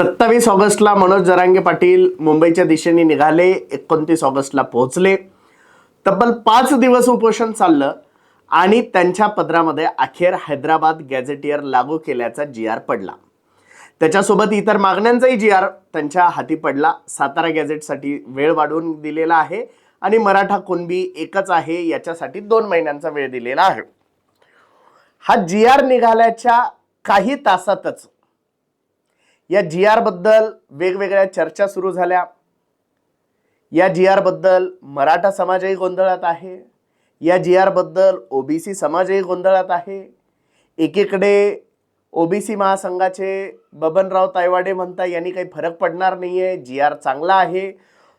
सत्तावीस ऑगस्टला मनोज जरांगे पाटील मुंबईच्या दिशेने निघाले एकोणतीस ऑगस्टला पोहोचले. तब्बल पाच दिवस उपोषण चाललं आणि त्यांच्या पदरामध्ये अखेर हैदराबाद गॅझेटियर लागू केल्याचा जी आर पडला. त्याच्यासोबत इतर मागण्यांचाही जी आर त्यांच्या हाती पडला. सातारा गॅझेटसाठी वेळ वाढवून दिलेला आहे आणि मराठा कुणबी एकच आहे याच्यासाठी दोन महिन्यांचा वेळ दिलेला आहे. हा जी आर निघाल्याच्या काही तासातच या जी आरबद्दल वेगवेगळ्या चर्चा सुरू झाल्या. या जी आरबद्दल मराठा समाजही गोंधळात आहे. या जी आरबद्दल ओबीसी समाजही गोंधळात आहे. एकीकडे ओबीसी महासंघाचे बबनराव तायवाडे म्हणता यांनी काही फरक पडणार नाही आहे जी आर चांगला आहे.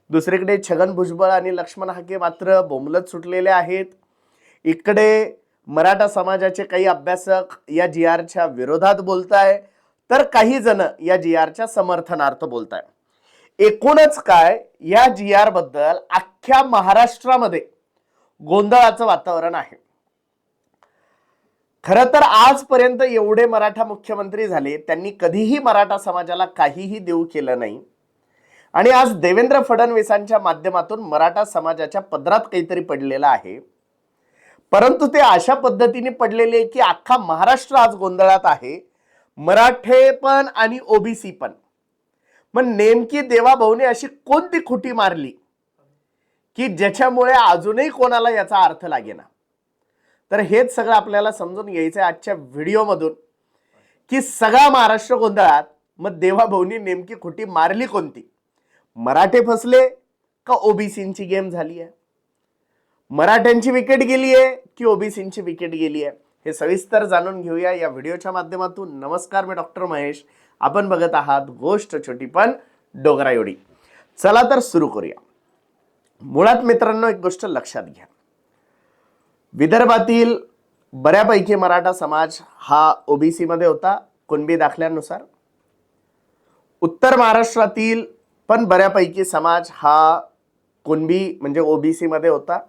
दुसरीकडे छगन भुजबळ आणि लक्ष्मण हाके मात्र बोंबलत सुटलेले आहेत. इकडे मराठा समाजाचे काही अभ्यासक या जी आरच्या विरोधात बोलत आहे तर काही जण या जी आरच्या समर्थनार्थ बोलताय एकूणच काय? या जी आरबद्दल अख्ख्या महाराष्ट्रामध्ये गोंधळाचं वातावरण आहे. खरं तर आजपर्यंत एवढे मराठा मुख्यमंत्री झाले त्यांनी कधीही मराठा समाजाला काहीही देऊ केलं नाही. आणि आज देवेंद्र फडणवीसांच्या माध्यमातून मराठा समाजाच्या पदरात काहीतरी पडलेलं आहे. परंतु ते अशा पद्धतीने पडलेले आहे की अख्खा महाराष्ट्र आज गोंधळात आहे. मराठे पण आणि ओबीसी पण. मग नेमकी देवाभाऊने अशी कोणती खुटी मारली? की ज्याच्यामुळे अजूनही कोणाला याचा अर्थ लागेना. तर हेच सगळं आपल्याला समजून घ्यायचं आहे आजच्या व्हिडिओमधून की सगळा महाराष्ट्र गोंधळात मग देवाभाऊनी नेमकी खुटी मारली कोणती? मराठे फसले का ओबीसींची गेम झाली आहे मराठ्यांची विकेट गेली आहे की ओबीसींची विकेट गेली आहे हे सविस्तर जाणून घेऊया या व्हिडिओच्या माध्यमातून. नमस्कार मी डॉक्टर महेश. आपण बघत आहात गोष्ट छोटी पण डोगरा एवढी चला तर सुरू करूया. मुळात मित्रांनो एक गोष्ट लक्षात घ्या. विदर्भातील बऱ्यापैकी मराठा समाज हा ओबीसी मध्ये होता कुणबी दाखल्यानुसार. उत्तर महाराष्ट्रातील पण बऱ्यापैकी समाज हा कुणबी म्हणजे ओबीसी मध्ये होता.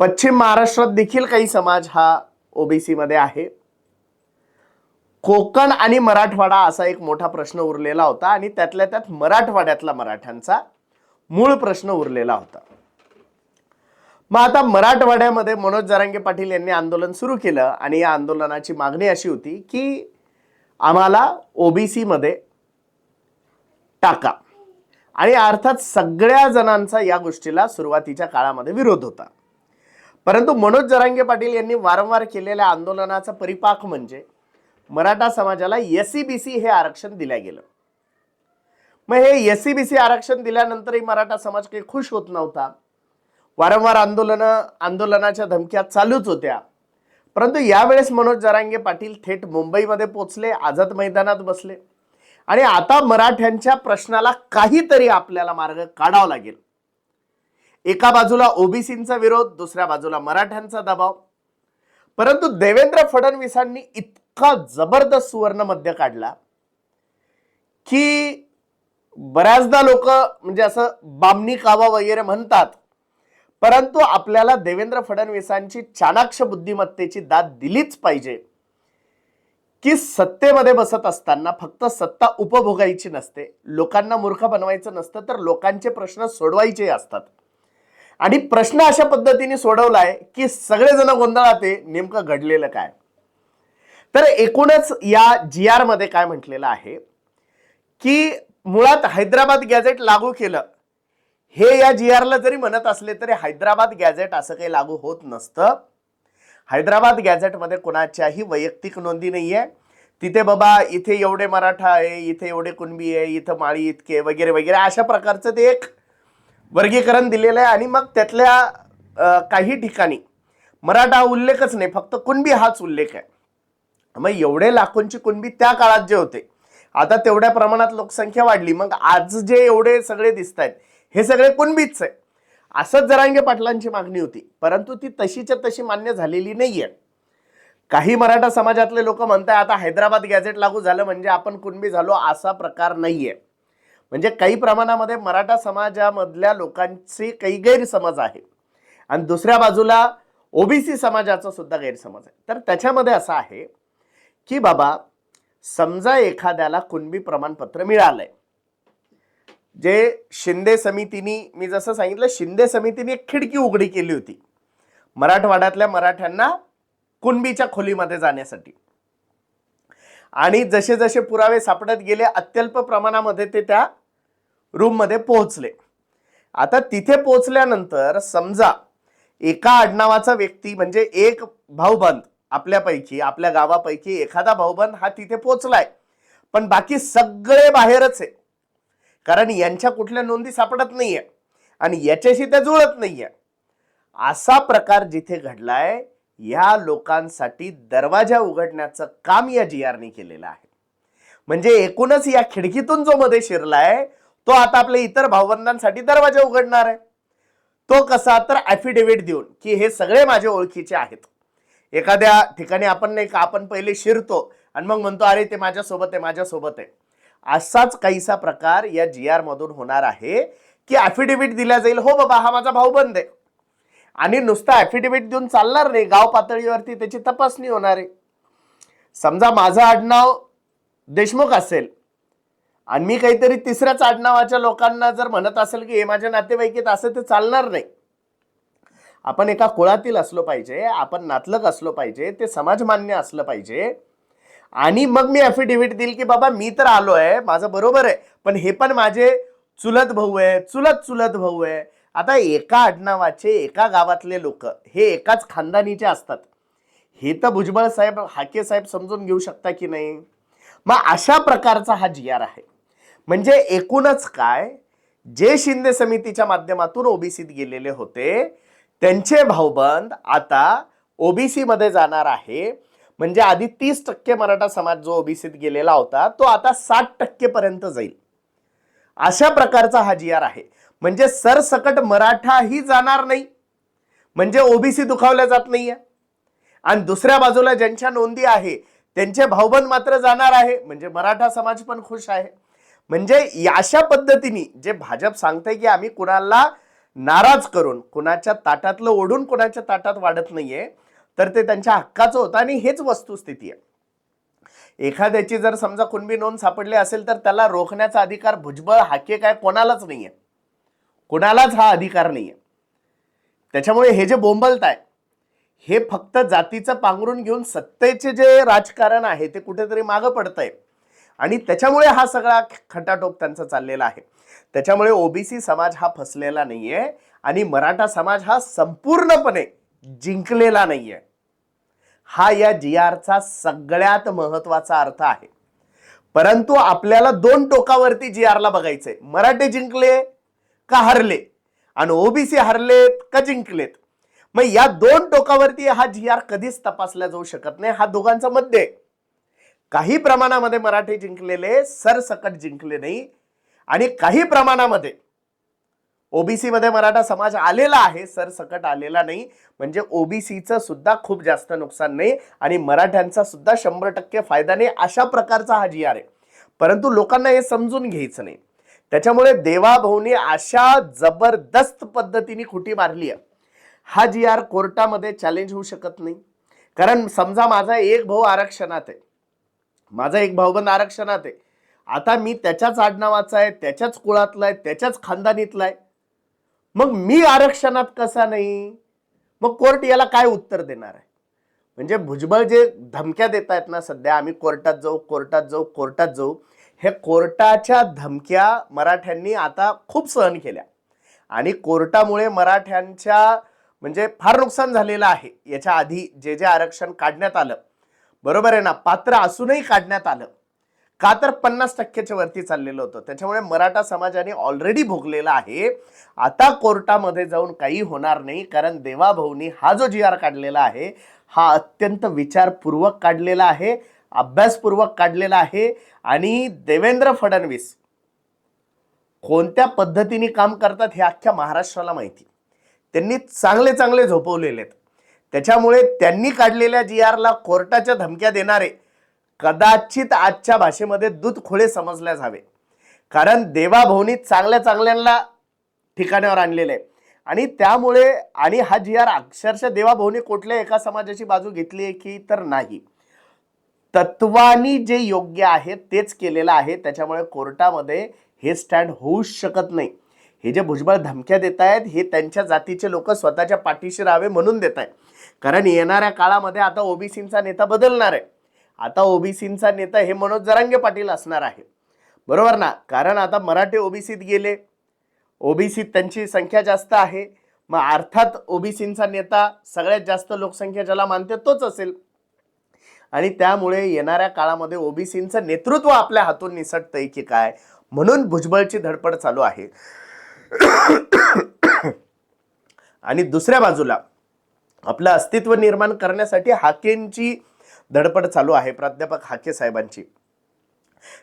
पश्चिम महाराष्ट्रात देखील काही समाज हा ओबीसी मध्ये आहे. कोकण आणि मराठवाडा असा एक मोठा प्रश्न उरलेला होता आणि त्यातल्या त्यात मराठवाड्यातला मराठ्यांचा मूळ प्रश्न उरलेला होता. मग आता मराठवाड्यामध्ये मनोज जरांगे पाटील यांनी आंदोलन सुरू केलं आणि या आंदोलनाची मागणी अशी होती की आम्हाला ओबीसी मध्ये टाका. आणि अर्थात सगळ्या जणांचा या गोष्टीला सुरुवातीच्या काळामध्ये विरोध होता. परंतु मनोज जरांगे पाटील यांनी वारंवार केलेल्या आंदोलनाचा परिपाक म्हणजे मराठा समाजाला एससीबीसी हे आरक्षण दिल्या गेलं. मग हे एसीबीसी आरक्षण दिल्यानंतरही मराठा समाज काही खुश होत नव्हता. वारंवार आंदोलन आंदोलनाच्या धमक्या चालूच होत्या. परंतु यावेळेस मनोज जरांगे पाटील थेट मुंबईमध्ये पोचले आझाद मैदानात बसले. आणि आता मराठ्यांच्या प्रश्नाला काहीतरी आपल्याला मार्ग काढावा लागेल. एका बाजूला ओबीसींचा विरोध दुसऱ्या बाजूला मराठ्यांचा दबाव. परंतु देवेंद्र फडणवीसांनी इतका जबरदस्त सुवर्ण मध्य काढला की बऱ्याचदा लोक म्हणजे असं बामणी कावा वगैरे म्हणतात परंतु आपल्याला देवेंद्र फडणवीसांची चाणाक्ष बुद्धिमत्तेची दाद दिलीच पाहिजे की सत्तेमध्ये बसत असताना फक्त सत्ता उपभोगायची नसते लोकांना मूर्ख बनवायचं नसतं तर लोकांचे प्रश्न सोडवायचे असतात. आणि प्रश्न अशा पद्धतीने सोडवलाय की सगळेजण गोंधळात नेमकं घडलेलं काय. तर एकूणच या जी आरमध्ये काय म्हटलेलं आहे की मुळात हैदराबाद गॅझेट लागू केलं. हे या जी आरला जरी म्हणत असले तरी हैदराबाद गॅझेट असं काही लागू होत नसतं. हैदराबाद गॅझेटमध्ये कोणाच्याही वैयक्तिक नोंदी नाहीये. तिथे बाबा इथे एवढे मराठा आहे इथे एवढे कुणबी आहे इथं माळी इतके वगैरे वगैरे अशा प्रकारचं ते एक वर्गीकरण दिलेलं आहे आणि मग त्यातल्या काही ठिकाणी मराठा हा उल्लेखच नाही फक्त कुणबी हाच उल्लेख आहे. मग एवढे लाखोंची कुणबी त्या काळात जे होते आता तेवढ्या प्रमाणात लोकसंख्या वाढली. मग आज जे एवढे सगळे दिसत आहेत हे सगळे कुणबीच आहे. असंच जरांगे पाटलांची मागणी होती परंतु ती तशीच्या तशी मान्य झालेली नाही आहे काही मराठा समाजातले लोक म्हणताय आता हैदराबाद गॅझेट लागू झालं म्हणजे आपण कुणबी झालो असा प्रकार नाही आहे म्हणजे काही प्रमाणामध्ये मराठा समाजामधल्या लोकांचे काही गैरसमज आहे आणि दुसऱ्या बाजूला ओबीसी समाजाचा सुद्धा गैरसमज आहे. तर त्याच्यामध्ये असं आहे की बाबा समजा एखाद्याला कुणबी प्रमाणपत्र मिळालंय. जे शिंदे समितीनी मी जसं सांगितलं शिंदे समितीने एक खिडकी उघडी केली होती. मराठवाड्यातल्या मराठ्यांना कुणबीच्या खोलीमध्ये जाण्यासाठी. आणि जसे जसे पुरावे सापडत गेले अत्यल्प प्रमाणामध्ये ते त्या रूममध्ये पोहोचले. आता तिथे पोहोचल्यानंतर समजा एका आडनावाचा व्यक्ती म्हणजे एक भाऊबंद आपल्यापैकी आपल्या गावापैकी एखादा भाऊबंद हा तिथे पोहोचलाय. पण बाकी सगळे बाहेरच आहे. कारण यांच्या कुठल्या नोंदी सापडत नाहीये. आणि याच्याशी त्या जुळत नाहीये. असा प्रकार जिथे घडलाय या लोकांसाठी दरवाजा उघडण्याचं काम या जी आरने केलेलं आहे. म्हणजे एकूणच या खिडकीतून जो मध्ये शिरलाय तो आता आपल्या इतर भावबंधांसाठी दरवाजा उघडणार आहे. तो कसा तर ऍफिडेव्हिट देऊन की हे सगळे माझे ओळखीचे आहेत. एखाद्या ठिकाणी आपण नाही का आपण पहिले शिरतो आणि मग म्हणतो अरे ते माझ्यासोबत आहे माझ्यासोबत आहे. असाच काहीसा प्रकार या जी आर मधून होणार आहे की ॲफिडेव्हिट दिला जाईल हो बाबा हा माझा भाऊबंद आहे. आणि नुसता ॲफिडेव्हिट देऊन चालणार नाही गाव पातळीवरती त्याची तपासणी होणार आहे. समजा माझं आडनाव देशमुख असेल आणि मी काहीतरी तिसऱ्याच आडनावाच्या लोकांना जर म्हणत असेल की हे माझ्या नातेवाईकीत असं ते चालणार नाही. आपण एका कुळातील असलो पाहिजे आपण नातलग असलो पाहिजे ते समाजमान्य असलं पाहिजे. आणि मग मी ॲफिडेव्हिट देईल की बाबा मी तर आलो आहे माझं बरोबर आहे पण हे पण माझे चुलत भाऊ आहे चुलत चुलत भाऊ आहे. आता एका आडनावाचे एका गावातले लोक हे एकाच खानदानीचे असतात. हे तर भुजबळ साहेब हाके साहेब समजून घेऊ शकता की नाही? मग अशा प्रकारचा हा जियार आहे. म्हणजे एकूणच काय? जे शिंदे समितीच्या माध्यमातून ओबीसीत गेलेले होते त्यांचे भाऊबंद आता ओबीसीमध्ये जाणार आहे. म्हणजे आधी तीस टक्के मराठा समाज जो ओबीसीत गेलेला होता तो आता साठ टक्केपर्यंत जाईल. अशा प्रकारचा हा जी आर आहे. म्हणजे सरसकट मराठाही जाणार नाही. म्हणजे ओबीसी दुखावल्या जात नाहीये. आणि दुसऱ्या बाजूला ज्यांच्या नोंदी आहे त्यांचे भाऊबंद मात्र जाणार आहे. म्हणजे मराठा समाज पण खुश आहे. म्हणजे अशा पद्धतीने जे भाजप सांगते की आम्ही कुणाला नाराज करून कुणाच्या ताटातलं ओढून कुणाच्या ताटात वाढत नाहीये तर ते त्यांच्या हक्काचं होतं आणि हेच वस्तुस्थिती आहे. एखाद्याची जर समजा कुणबी नोंद सापडली असेल तर त्याला रोखण्याचा अधिकार भुजबळ हाके काय कोणालाच नाहीये. कुणालाच हा अधिकार नाहीये. त्याच्यामुळे हे जे बोंबलत आहे हे फक्त जातीचं पांघरून घेऊन सत्तेचे जे राजकारण आहे ते कुठेतरी मागं पडतंय. आणि त्याच्यामुळे हा सगळा खटाटोप त्यांचा चाललेला आहे. त्याच्यामुळे ओबीसी समाज हा फसलेला नाहीये आणि मराठा समाज हा संपूर्णपणे जिंकलेला नाहीये. हा या जी आरचा सगळ्यात महत्त्वाचा अर्थ आहे. परंतु आपल्याला दोन टोकावरती जी आरला बघायचंय. मराठे जिंकले का हरले? आणि ओबीसी हरलेत का जिंकलेत? मग या दोन टोकावरती हा जी आर कधीच तपासला जाऊ शकत नाही. हा दोघांचा मध्य आहे. काही प्रमाणामध्ये मराठी जिंकलेले सरसकट जिंकले नाही. आणि काही प्रमाणामध्ये ओबीसीमध्ये मराठा समाज आलेला आहे सरसकट आलेला नाही. म्हणजे ओबीसीचं सुद्धा खूप जास्त नुकसान नाही आणि मराठ्यांचा सुद्धा शंभर टक्के फायदा नाही अशा प्रकारचा हा जी आर आहे परंतु लोकांना हे समजून घ्यायचं नाही. त्याच्यामुळे देवाभाऊने अशा जबरदस्त पद्धतीने खुटी मारली आहे. हा जी आर कोर्टामध्ये चॅलेंज होऊ शकत नाही. कारण समजा माझा एक भाऊ आरक्षणात आहे. माझा एक भाऊबंद आरक्षणात आहे. आता मी त्याच्याच आडनावाचा आहे त्याच्याच कुळातला आहे त्याच्याच खानदानीतला आहे. मग मी आरक्षणात कसा नाही? मग कोर्ट याला काय उत्तर देणार आहे? म्हणजे भुजबळ जे धमक्या देत आहेत ना सध्या आम्ही कोर्टात जाऊ कोर्टात जाऊ कोर्टात जाऊ हे कोर्टाच्या धमक्या मराठ्यांनी आता खूप सहन केल्या. आणि कोर्टामुळे मराठ्यांच्या म्हणजे फार नुकसान झालेलं आहे. याच्या आधी जे जे आरक्षण काढण्यात आलं बरोबर आहे ना? पात्र असूनही काढण्यात आलं. का तर पन्नास टक्क्याच्या वरती चाललेलं होतं. त्याच्यामुळे मराठा समाजाने ऑलरेडी भोगलेला आहे. आता कोर्टामध्ये जाऊन काही होणार नाही कारण देवाभाऊनी हा जो जी आर काढलेला आहे हा अत्यंत विचारपूर्वक काढलेला आहे अभ्यासपूर्वक काढलेला आहे आणि देवेंद्र फडणवीस कोणत्या पद्धतीने काम करतात हे अख्ख्या महाराष्ट्राला माहिती. त्यांनी चांगले चांगले झोपवलेले आहेत. त्याच्यामुळे त्यांनी काढलेल्या जी आरला कोर्टाच्या धमक्या देणारे कदाचित आजच्या भाषेमध्ये दूध खोळे समजल्या जावे. कारण देवाभवनी चांगल्या चांगल्यांना ठिकाणावर आणलेलं आहे. आणि त्यामुळे आणि हा जी आर अक्षरशः देवाभवनी कुठल्या एका समाजाची बाजू घेतली आहे की तर नाही. तत्वानी जे योग्य आहे तेच केलेलं आहे. त्याच्यामुळे कोर्टामध्ये हे स्टँड होऊच शकत नाही. हे जे भुजबळ धमक्या देत आहेत हे त्यांच्या जातीचे लोक स्वतःच्या पाठीशी राहावे म्हणून देत आहेत कारण येणाऱ्या काळामध्ये आता ओबीसींचा नेता बदलणार आहे. आता ओबीसींचा नेता हे मनोज जरांगे पाटील असणार आहे. बरोबर ना? कारण आता मराठी ओबीसीत गेले. ओबीसीत त्यांची संख्या जास्त आहे. मग अर्थात ओबीसींचा नेता सगळ्यात जास्त लोकसंख्या ज्याला मानते तोच असेल. आणि त्यामुळे येणाऱ्या काळामध्ये ओबीसींचं नेतृत्व आपल्या हातून निसटतंय की काय? म्हणून भुजबळची धडपड चालू आहे. आणि दुसऱ्या बाजूला आपलं अस्तित्व निर्माण करण्यासाठी हाकेंची धडपड चालू आहे प्राध्यापक हाके साहेबांची.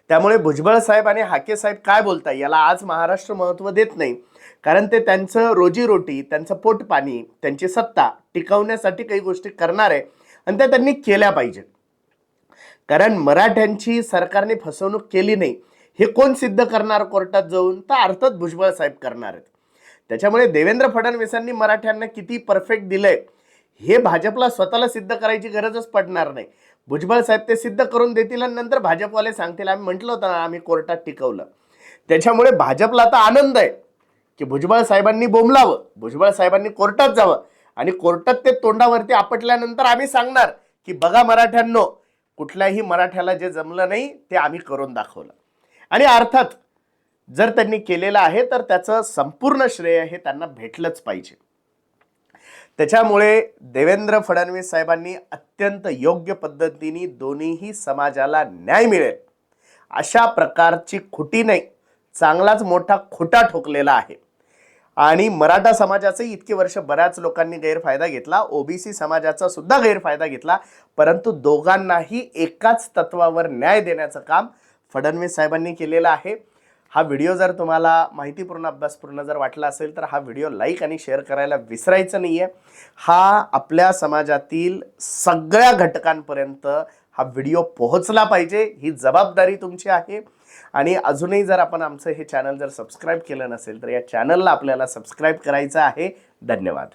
त्यामुळे भुजबळ साहेब आणि हाके साहेब काय बोलताय? याला आज महाराष्ट्र महत्त्व देत नाही. कारण ते त्यांचं रोजीरोटी त्यांचं पोटपाणी त्यांची सत्ता टिकवण्यासाठी काही गोष्टी करणार आहे आणि त्या त्यांनी केल्या पाहिजे. कारण मराठ्यांची सरकारने फसवणूक केली नाही. हे कोण सिद्ध करणार कोर्टात जाऊन? तर अर्थात भुजबळ साहेब करणार आहेत. त्याच्यामुळे देवेंद्र फडणवीसांनी मराठ्यांना किती परफेक्ट दिलंय? हे भाजपला स्वतःला सिद्ध करायची गरजच पडणार नाही. भुजबळ साहेब ते सिद्ध करून देतील आणि नंतर भाजपवाले सांगतील. आम्ही म्हटलं होतं ना आम्ही कोर्टात टिकवलं. त्याच्यामुळे भाजपला आता आनंद आहे की भुजबळ साहेबांनी बोंबलावं. भुजबळ साहेबांनी कोर्टात जावं. आणि कोर्टात ते तोंडावरती आपटल्यानंतर आम्ही सांगणार की बघा मराठ्यांनो कुठल्याही मराठ्याला जे जमलं नाही ते आम्ही करून दाखवलं. आणि अर्थात जर त्यांनी केलेलं आहे तर त्याचं संपूर्ण श्रेय हे त्यांना भेटलंच पाहिजे. त्याच्यामुळे देवेंद्र फडणवीस साहेबांनी अत्यंत योग्य पद्धतीने दोन्हीही समाजाला न्याय मिळेल. अशा प्रकारची खुटी नाही चांगलाच मोठा खोटा ठोकलेला आहे. आणि मराठा समाजाचे इतके वर्ष बऱ्याच लोकांनी गैरफायदा घेतला ओबीसी समाजाचा सुद्धा गैरफायदा घेतला परंतु दोघांनाही एकाच तत्वावर न्याय देण्याचं काम फडणवीस साहेबांनी केलेलं आहे. हा व्हिडिओ जर तुम्हाला माहितीपूर्ण अभ्यासपूर्ण जर वाटला असेल तर हा व्हिडिओ लाईक आणि शेअर करायला विसरायचं नाही आहे हा आपल्या समाजातील सगळ्या घटकांपर्यंत हा व्हिडिओ पोहोचला पाहिजे ही जबाबदारी तुमची आहे. आणि अजूनही जर आपण आमचं हे चॅनल जर सबस्क्राईब केलं नसेल तर या चॅनलला आपल्याला सबस्क्राईब करायचं आहे. धन्यवाद.